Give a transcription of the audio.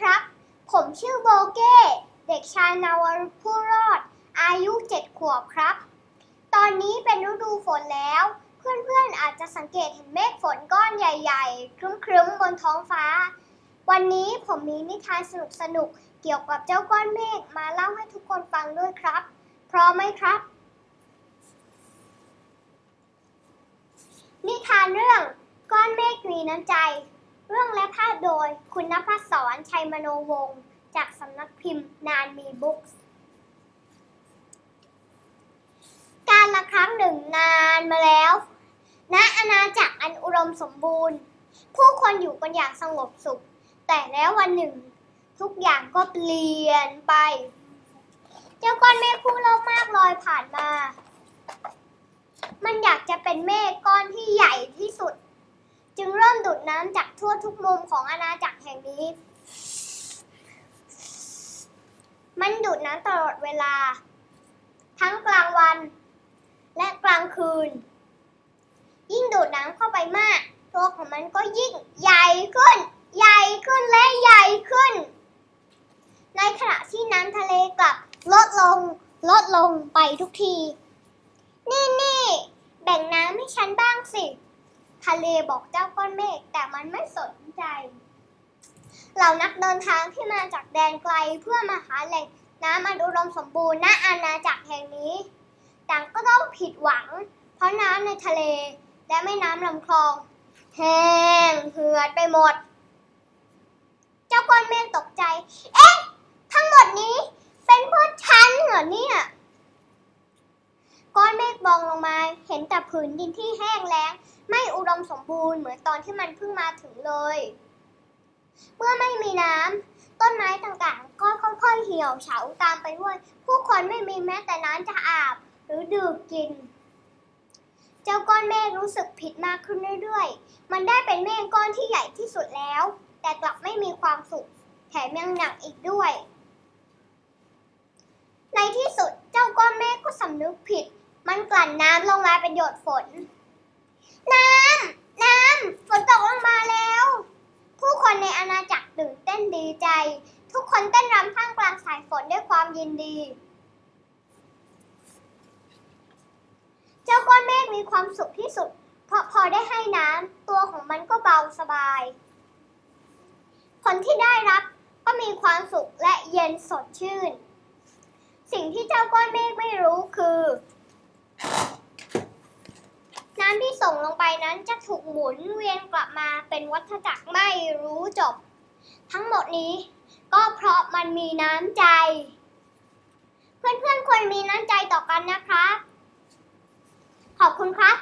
ครับ ผมชื่อโบเก้ เด็กชายนาวรุษผู้รอด อายุเจ็ดขวบครับ ตอนนี้เป็นฤดูฝนแล้ว เพื่อนๆอาจจะสังเกตเห็นเมฆฝนก้อนใหญ่ๆ ครึ้มๆ บนท้องฟ้า วันนี้ผมมีนิทานสนุกๆ เกี่ยวกับเจ้าก้อนเมฆมาเล่าให้ทุกคนฟังด้วยครับ พร้อมไหมครับ นิทานเรื่องก้อนเมฆมีน้ำใจ เรื่องและภาพโดยคุณนภัสสรชัยมโนวงศ์จากสำนักพิมพ์นานมีบุ๊กส์การละครั้งหนึ่งนานมาแล้ว ณอาณาจักรอันอุดมสมบูรณ์ ผู้คนอยู่กันอย่างสงบสุข แต่แล้ววันหนึ่ง ทุกอย่างก็เปลี่ยนไป เจ้าก้อนเมฆผู้โลภมากลอยผ่านมา มันอยากจะเป็นเมฆก้อนที่ใหญ่ที่สุด น้ำจากทั่วทุกมุมของอาณาจักรแห่งนี้ มันดูดน้ำตลอดเวลา ทั้งกลางวัน และกลางคืน ยิ่งดูดน้ำเข้าไปมาก ตัวของมันก็ยิ่งใหญ่ขึ้น ใหญ่ขึ้นและใหญ่ขึ้น ในขณะที่น้ำทะเลกลับลดลงลดลงไปทุกที นี่นี่แบ่งน้ำให้ฉันบ้างสิ ทะเลบอกเจ้าก้อนเมฆแต่มันไม่สนใจ เหล่านักเดินทางที่มาจากแดนไกลเพื่อมาหาแหล่งน้ำอันอุดมสมบูรณ์ณอาณาจักรแห่งนี้ต่างก็ต้องผิดหวัง เพราะน้ำในทะเล และแม่น้ำลำคลอง แห้งเหือดไปหมด เจ้าก้อนเมฆตกใจ เอ๊ะ ทั้งหมดนี้เป็นเพราะฉันเหรอเนี่ย ก้อนเมองลงมาเห็นแต่ผืนดินที่แห้งแล้ง ไม่อุดมสมบูรณ์เหมือนตอนที่มันเพิ่งมาถึงเลย เมื่อไม่มีน้ำต้นไม้ต่างๆ ก็ค่อยๆเหี่ยวเฉาตามไปด้วย ผู้คนไม่มีแม้แต่น้ำจะอาบหรือดื่มกิน เจ้าก้อนเมฆรู้สึกผิดมากขึ้นเรื่อยๆ มันได้เป็นเมฆก้อนที่ใหญ่ที่สุดแล้ว แต่กลับไม่มีความสุขแถมยังหนักอีกด้วย ในที่สุดเจ้าก้อนเมฆก็สำนึกผิด มันกลั่นน้ำลงมาเป็นหยดฝน น้ำ น้ำ ฝนตกลงมาแล้ว ผู้คนในอาณาจักรตื่นเต้นดีใจ ทุกคนเต้นรำท่ามกลางสายฝนด้วยความยินดี เจ้าก้อนเมฆมีความสุขที่สุด เพราะพอได้ให้น้ำตัวของมันก็เบาสบายผลที่ได้รับก็มีความสุขและเย็นสดชื่น สิ่งที่เจ้าก้อนเมฆไม่รู้คือ น้ำที่ส่งลงไปนั้นจะถูกหมุนเวียนกลับมาเป็นวัฏจักรไม่รู้จบ ทั้งหมดนี้ก็เพราะมันมีน้ำใจ เพื่อนๆควรมีน้ำใจต่อกันนะครับ ขอบคุณครับ